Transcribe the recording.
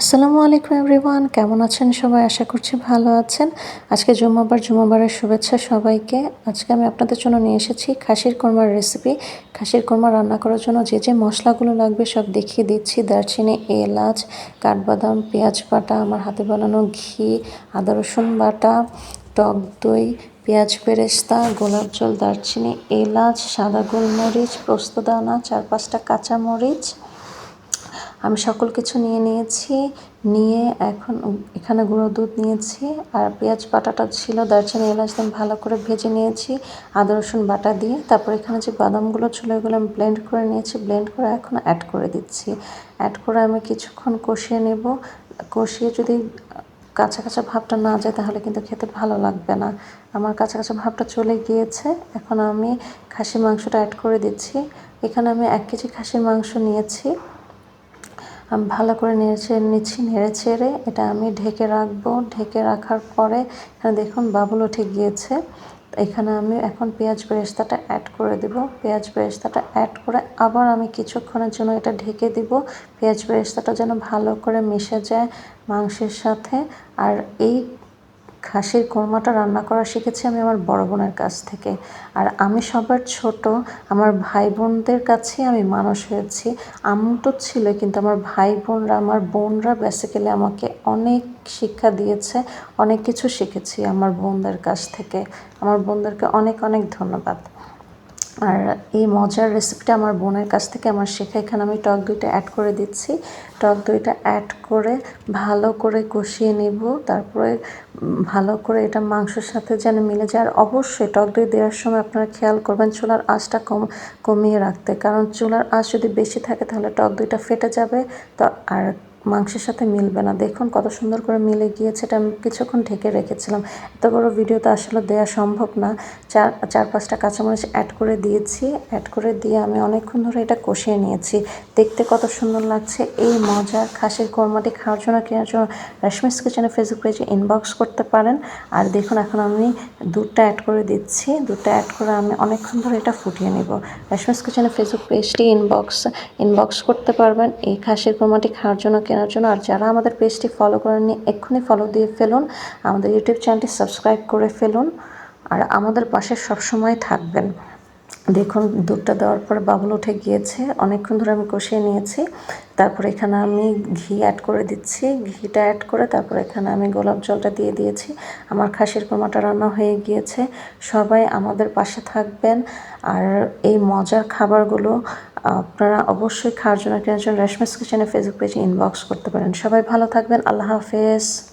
আসসালামু আলাইকুম এভরিওয়ান, কেমন আছেন সবাই? আশা করছি ভালো আছেন। আজকে জুম্মাবার, জুম্মাবারের শুভেচ্ছা সবাইকে। আজকে আমি আপনাদের জন্য নিয়ে এসেছি খাসির কোরমার রেসিপি খাসির কোরমা রান্না করার জন্য যে যে মশলাগুলো লাগবে সব দেখিয়ে দিচ্ছি। দারচিনি, এলাচ, কাঠবাদাম, পেঁয়াজ বাটা, আমার হাতে বানানো ঘি, আদা রসুন বাটা, টক দই, পেঁয়াজ বেরেস্তা, গোলাপ জল, দারচিনি, এলাচ, সাদা গোলমরিচ পোস্তদানা চার পাঁচটা কাঁচামরিচ আমি সকল কিছু নিয়ে নিয়েছি, নিয়ে এখন এখানে গুঁড়ো দুধ নিয়েছি আর পেঁয়াজ বাটাটা ছিল, দারচিনি, এলাচ দিয়ে ভালো করে ভেজে নিয়েছি, আদা, রসুন বাটা দিয়ে। তারপর এখানে যে বাদামগুলো ছিল, এগুলো আমি ব্লেন্ড করে নিয়েছি ব্লেন্ড করে এখন অ্যাড করে দিচ্ছি। অ্যাড করে আমি কিছুক্ষণ কষিয়ে নেব। কষিয়ে যদি কাঁচা কাঁচা ভাবটা না যায়, তাহলে কিন্তু খেতে ভালো লাগবে না। আমার কাঁচা কাঁচা ভাবটা চলে গিয়েছে। এখন আমি খাসির মাংসটা অ্যাড করে দিচ্ছি। এখানে আমি এক কেজি খাসির মাংস নিয়েছি। ভালো করে নেড়েছে নিচ্ছি, নেড়ে ছেড়ে এটা আমি ঢেকে রাখব। ঢেকে রাখার পরে, এখানে দেখুন বাবুল উঠে গিয়েছে। এখানে আমি এখন পেঁয়াজ বেরেস্তাটা অ্যাড করে দেব। পেঁয়াজ বেরেস্তাটা অ্যাড করে আবার আমি কিছুক্ষণের জন্য এটা ঢেকে দিব। পেঁয়াজ বেরেস্তাটা যেন ভালো করে মিশে যায় মাংসের সাথে। আর এই খাসির কোরমাটা রান্না করা শিখেছি আমি আমার বড় বোনের কাছ থেকে। আর আমি সবার ছোট, আমার ভাই বোনদের কাছে আমি মানুষ হয়েছি। আম্মু তো ছিল কিন্তু আমার ভাই বোনরা আমার বোনরা বেসিক্যালি আমাকে অনেক শিক্ষা দিয়েছে, অনেক কিছু শিখেছি আমার বোনদের কাছ থেকে। আমার বোনদেরকে অনেক অনেক ধন্যবাদ। আর এই মজার রেসিপিটা আমার বোনের কাছ থেকে আমার শেখা। এখানে আমি টক দইটা অ্যাড করে দিচ্ছি। টক দইটা অ্যাড করে ভালো করে কষিয়ে নেব। তারপরে ভালো করে এটা মাংসের সাথে যেন মিলে যায়। আর অবশ্যই টক দই দেওয়ার সময় আপনারা খেয়াল করবেন, চুলার আঁচটা কম কমিয়ে রাখতে। কারণ চুলার আঁচ যদি বেশি থাকে তাহলে টক দইটা ফেটে যাবে। তো আর মাংসের সাথে মিলবে না। দেখুন কত সুন্দর করে মিলে গিয়েছে, এটা আমি কিছুক্ষণ ঢেকে রেখেছিলাম। এত বড় ভিডিওতে আসলে দেওয়া সম্ভব না। চার চার, পাঁচটা কাঁচামরিচ অ্যাড করে দিয়েছি। অ্যাড করে দিয়ে আমি অনেকক্ষণ ধরে এটা কষিয়ে নিয়েছি। দেখতে কত সুন্দর লাগছে। এই মজার খাসির কোরমাটি খাওয়ার জন্য, কেনার জন্য রেশমিস কিচেনে ফেসবুক পেজে ইনবক্স করতে পারেন। আর দেখুন এখন আমি দুধটা অ্যাড করে দিচ্ছি। দুধটা অ্যাড করে আমি অনেকক্ষণ ধরে এটা ফুটিয়ে নেব। রেশমিস কিচেনে ফেসবুক পেজটি ইনবক্স ইনবক্স করতে পারবেন। এই খাসির কোরমাটি খাওয়ার জন্য কেনার জন্য। আর যারা আমাদের পেজটি ফলো করেননি, এক্ষুনি ফলো দিয়ে ফেলুন। আমাদের ইউটিউব চ্যানেলটি সাবস্ক্রাইব করে ফেলুন। আর আমাদের পাশে সবসময় থাকবেন। দেখুন, দুধটা দেওয়ার পর বাবুল উঠে গিয়েছে। অনেকক্ষণ ধরে আমি কষিয়ে নিয়েছি। তারপর এখানে আমি ঘি অ্যাড করে দিচ্ছি। ঘিটা অ্যাড করে তারপর এখানে আমি গোলাপ জলটা দিয়ে দিয়েছি। আমার খাসির কোমাটা রান্না হয়ে গিয়েছে। সবাই আমাদের পাশে থাকবেন। আর এই মজার খাবারগুলো আপনারা অবশ্যই খাওয়ার জন্য কেনার জন্য রেশমাস কিচেনে ফেসবুক পেজে ইনবক্স করতে পারেন। সবাই ভালো থাকবেন। আল্লাহ হাফেজ।